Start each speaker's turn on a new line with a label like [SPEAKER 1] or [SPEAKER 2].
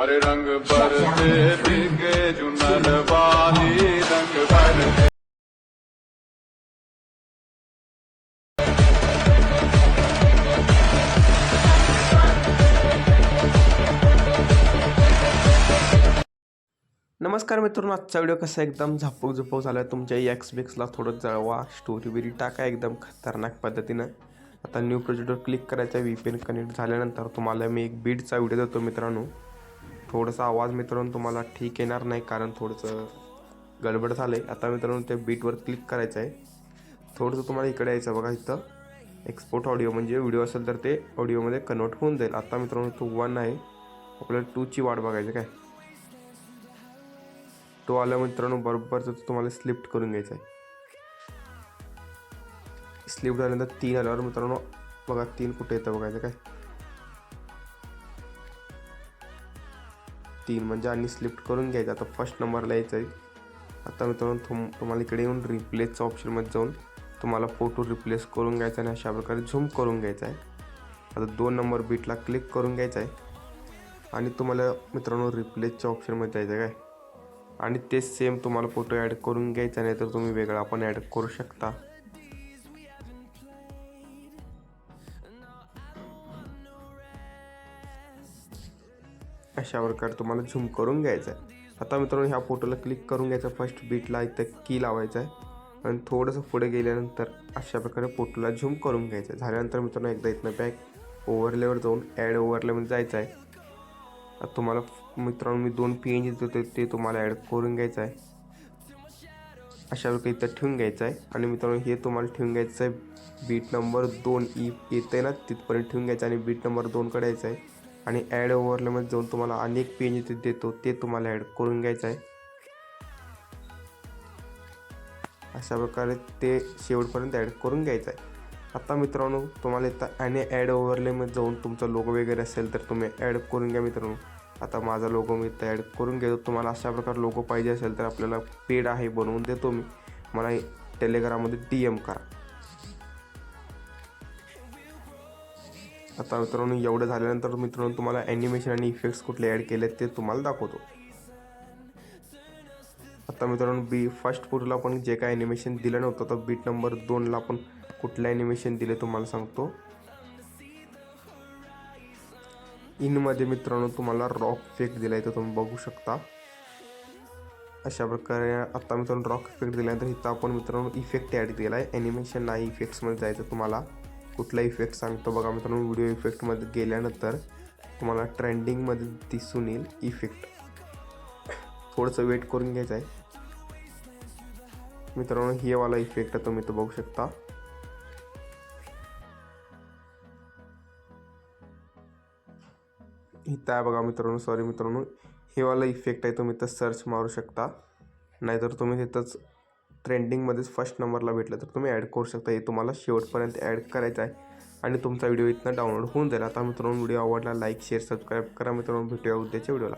[SPEAKER 1] हरे रंग भरते बिके जुनल वाली रंग भरते।
[SPEAKER 2] नमस्कार मित्रांनो आजचा व्हिडिओ कसा एकदम झापूक झुपूक झाला आहे तुमच्या एक्स बिक्सला थोडं जळवा स्टोरी बिरी टाका एकदम खतरनाक पद्धतीनं. आता न्यू प्रोजेक्टवर क्लिक करायचं व्ही पी एन कनेक्ट झाल्यानंतर तुम्हाला मी एक बीडचा व्हिडिओ देतो मित्रांनो. थोडासा आवाज मित्रांनो तुम्हाला ठीक येणार नाही कारण थोडंसं गडबड झालं आहे आता मित्रांनो त्या बीटवर क्लिक करायचं आहे थोडंसं तुम्हाला इकडे यायचं बघा इथं. एक्सपोर्ट ऑडिओ म्हणजे व्हिडिओ असेल तर ते ऑडिओमध्ये कन्वर्ट होऊन जाईल. आता मित्रांनो तो वन आहे. आपल्याला टूची वाट बघायची काय? तो आला मित्रांनो बरोबर तर तो तुम्हाला स्लिफ्ट करून घ्यायचा आहे स्लिफ्ट झाल्यानंतर तीन आल्यावर मित्रांनो बघा तीन कुठे येतं बघायचं काय? तीन म्हणजे आणि स्लिफ्ट करून घ्यायचं. आता फर्स्ट नंबरला यायचं आहे. आता मित्रांनो तुम तुम्हाला इकडे येऊन रिप्लेसच्या ऑप्शनमध्ये जाऊन तुम्हाला फोटो रिप्लेस करून घ्यायचा आणि अशा प्रकारे झूम करून घ्यायचा आहे. आता दोन नंबर बीटला क्लिक करून घ्यायचा आहे. आणि तुम्हाला मित्रांनो रिप्लेसच्या ऑप्शनमध्ये जायचं आहे काय? आणि तेच सेम तुम्हाला फोटो ॲड करून घ्यायचा नाही तर तुम्ही वेगळा पण ॲड करू शकता. अशा प्रकारे तुम्हाला झूम करून घ्यायचं आहे आता मित्रांनो ह्या फोटोला क्लिक करून घ्यायचं. फर्स्ट बीटला इथं की लावायचं आहे आणि थोडंसं पुढे गेल्यानंतर अशा प्रकारे फोटोला झूम करून घ्यायचं आहे झाल्यानंतर मित्रांनो एकदा इथनं बॅक. ओव्हरलेवर जाऊन ॲड ओव्हरलेमध्ये जायचं आहे आता तुम्हाला मित्रांनो मी दोन पी एन जी देतो ते तुम्हाला ॲड करून घ्यायचं आहे अशा प्रकारे इथं ठेवून घ्यायचं आहे आणि मित्रांनो हे तुम्हाला ठेवून घ्यायचं आहे बीट नंबर दोन ई येतं आहे ना तिथपर्यंत ठेवून घ्यायचं. आणि बीट नंबर दोनकडे यायचं आहे आणि ॲड ओव्हरलेमध्ये जाऊन तुम्हाला अनेक पेज इथे देतो ते तुम्हाला ॲड करून घ्यायचं आहे. अशा प्रकारे ते शेवटपर्यंत ॲड करून घ्यायचं आहे. आता मित्रांनो तुम्हाला इथं आणि ॲड ओव्हरलेमध्ये जाऊन तुमचा लोगो वगैरे असेल तर तुम्ही ॲड करून घ्या मित्रांनो. आता माझा लोगो मी इथं ॲड करून घेतो. तुम्हाला अशा प्रकारे लोगो पाहिजे असेल तर आपल्याला पेड आहे बनवून देतो मी. मला टेलिग्राममध्ये डी एम करा. आता मित्रांनो एवढं झाल्यानंतर मित्रांनो तुम्हाला ॲनिमेशन आणि इफेक्ट्स कुठले ॲड केले ते तुम्हाला दाखवतो. आता मित्रांनो बी फर्स्ट फूडला आपण जे काय ॲनिमेशन दिलं नव्हतं तर बीट नंबर दोनला आपण कुठलं ॲनिमेशन दिले तुम्हाला सांगतो. इनमध्ये मित्रांनो तुम्हाला रॉक इफेक्ट दिला आहे तर तुम्ही बघू शकता. अशा प्रकारे आता मित्रांनो रॉक इफेक्ट दिल्यानंतर इथं आपण मित्रांनो इफेक्ट ॲड केला आहे ॲनिमेशन नाही इफेक्ट्समध्ये जायचं तुम्हाला. कुठला इफेक्ट सांगतो बघा मित्रांनो. व्हिडिओ इफेक्टमध्ये गेल्यानंतर तुम्हाला ट्रेंडिंगमध्ये दिसून येईल इफेक्ट थोडंसं वेट करून घ्यायचं आहे. मित्रांनो हे वाला इफेक्ट तुम्ही तो बघू शकता. इथं आहे बघा मित्रांनो सॉरी मित्रांनो. हे वाला इफेक्ट आहे तुम्ही तर सर्च मारू शकता. नाहीतर तुम्ही तिथंच ट्रेंडिंगमध्येच फर्स्ट नंबरला भेटलं तर तुम्ही ॲड करू शकता. हे तुम्हाला शेवटपर्यंत ॲड करायचं आहे आणि तुमचा व्हिडिओ इथनं डाउनलोड होऊन जाईल. आता मित्रांनो व्हिडिओ आवडला लाईक शेअर सबस्क्राईब करा मित्रांनो. भेटूया उद्याच्या व्हिडिओला.